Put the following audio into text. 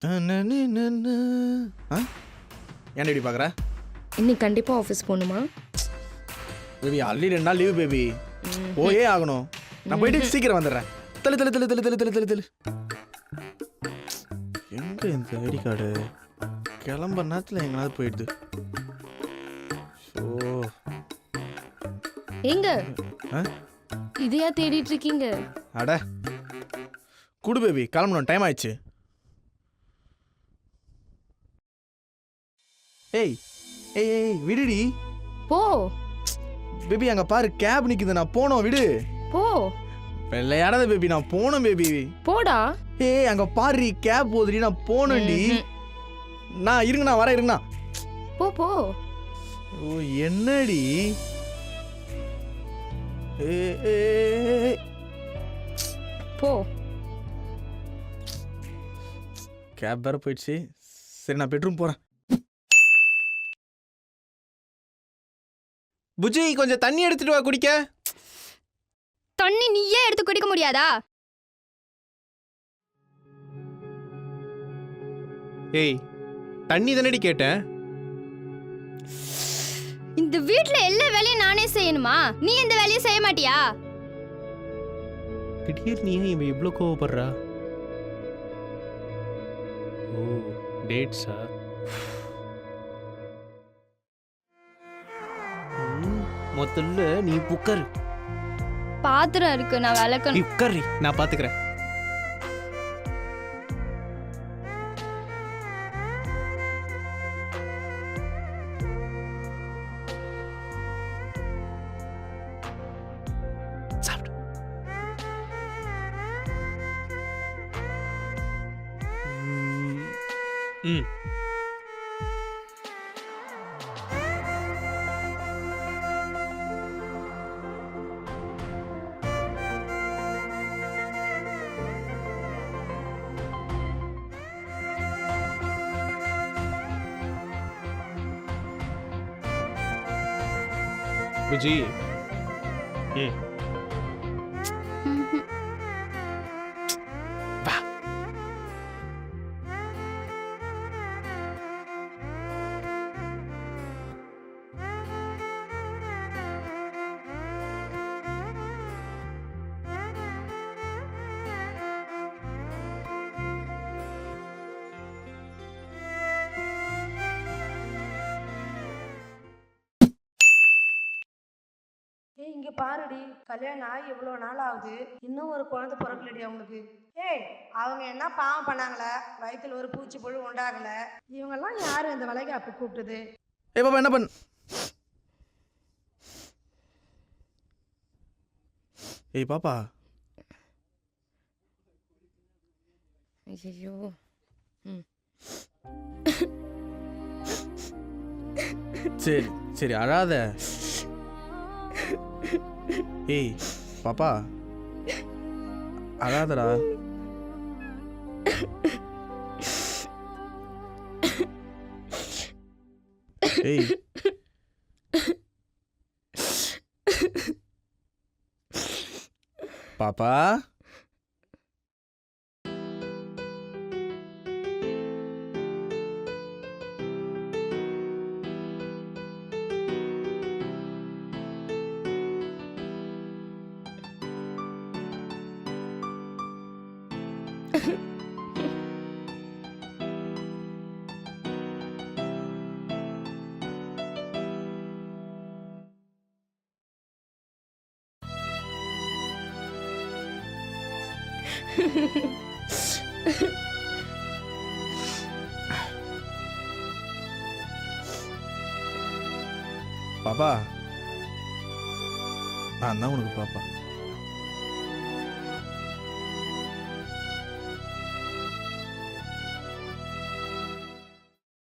ஏன் இப்படி பார்க்குற? இன்னைக்கு கண்டிப்பா ஆஃபீஸ் போகணுமா? பேபி ஆல்ரெடி ரெண்டு நாள் லீவ் பேபி போயே ஆகணும். நான் போயிட்டு சீக்கிரம் வந்துடுறேன். தள்ளு தள்ளு தள்ளு தள்ளு தள்ளு தள்ளு தள்ளு. எங்க இந்த ஐடி கார்டு? கிளம்புற நேரத்தில் எங்கனாவது போயிடுது. ஓ எங்க? இதையா தேடிட்டு இருக்கீங்க? அட. குடு பேபி கிளம்பணும். டைம் ஆயிடுச்சு. ஏய் ஏய் ஏய் விடுடி. போ. பேபி அங்க பாரு கேப் நிக்குது. நான் போனோம் விடு. போ. வெள்ளையாடாத பேபி நான் போனோம் பேபி போடா. ஏய் அங்க பாரு கேப் போகுதுடி நான் போனேன்டி. நான் இருங்க நான் வரேன் இருங்கண்ணா போ போ. ஓ என்னடி. போ. கேப் வேற போயிடுச்சு. சரி நான் பெட்ரூம் போறேன். புஜி கொஞ்சம் தண்ணி எடுத்துட்டு வா குடிக்க. தண்ணி நீயே எடுத்து குடிக்க முடியாதா? ஏய் தண்ணி தானடி கேட்டேன். இந்த வீட்ல எல்லா வேலையும் நானே செய்யணுமா? நீ இந்த வேலையை செய்ய மாட்டியா? திடீர்னு ஏன் இவன் இவ்வளோ கோவப்படுறா? ஓ டேட்ஸா முதல்ல நீ உட்காரு. பாத்திரம் இருக்கு நான் விளக்கணும். உட்காரு நான் பாத்துக்கிறேன். ம். புஜி ம். பாருடி கல்யாணம் ஆகி இவ்வளோ நாள் ஆகுது? இன்னும் ஒரு குழந்தை பிறக்கலடி அவங்களுக்கு. ஏய் அவங்க என்ன பாவம் பண்ணாங்களே? வயித்துல ஒரு பூச்சி புழு உண்டாகல. இவங்கெல்லாம் யாரு இந்த வளைகாப்பு கூப்பிட்டது? ஏய் பாப்பா என்ன பண்ண? ஏய் பாப்பா. ஐயோ சரி சரி அழாத. ஏய் பாப்பா. அழாதடா. ஏய். பாப்பா. பாப்பா நான் தான் உனக்கு பாப்பா.